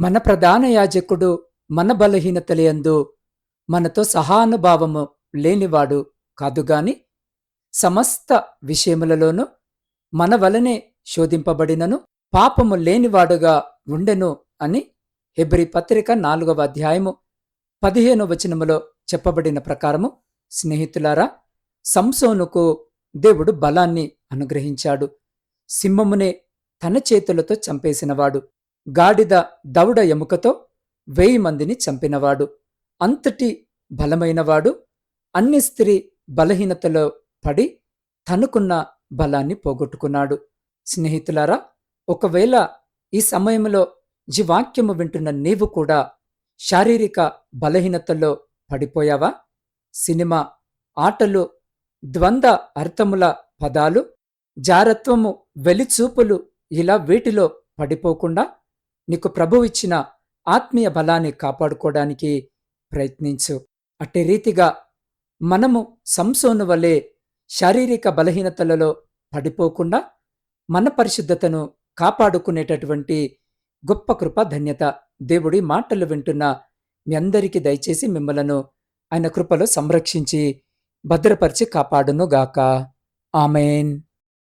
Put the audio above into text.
మన ప్రధాన యాజకుడు మన బలహీనతలయందు మనతో సహానుభావము లేనివాడు కాదుగాని సమస్త విషయములలోనూ మన వలనే శోధింపబడినను పాపము లేనివాడుగా ఉండెను అని హెబ్రి పత్రిక నాలుగవ అధ్యాయము పదిహేను వచనములో చెప్పబడిన ప్రకారము స్నేహితులారా సంసోనుకు దేవుడు బలాన్ని అనుగ్రహించాడు. సింహమునే తన చేతులతో చంపేసినవాడు. గాడిద దవుడ ఎముకతో వెయ్యి మందిని చంపినవాడు. అంతటి బలమైనవాడు అన్ని స్త్రీ బలహీనతలో పడి తనుకున్న బలాన్ని పోగొట్టుకున్నాడు. స్నేహితులారా ఒకవేళ ఈ సమయంలో జీవాక్యము వింటున్న నీవు కూడా శారీరక బలహీనతల్లో పడిపోయావా? సినిమా ఆటలు ద్వంద్వ అర్థముల పదాలు జారత్వము వెలిచూపులు ఇలా వీటిలో పడిపోకుండా నీకు ప్రభు ఇచ్చిన ఆత్మీయ బలాన్ని కాపాడుకోవడానికి ప్రయత్నించు. అట్టి రీతిగా మనము సంసోను వలె శారీరక బలహీనతలలో పడిపోకుండా మన పరిశుద్ధతను కాపాడుకునేటటువంటి గొప్ప కృప ధన్యత దేవుడి మాటలు వింటున్న మీ అందరికీ దయచేసి మిమ్మలను ఆయన కృపలో సంరక్షించి భద్రపరిచి కాపాడునుగాక ఆమెన్.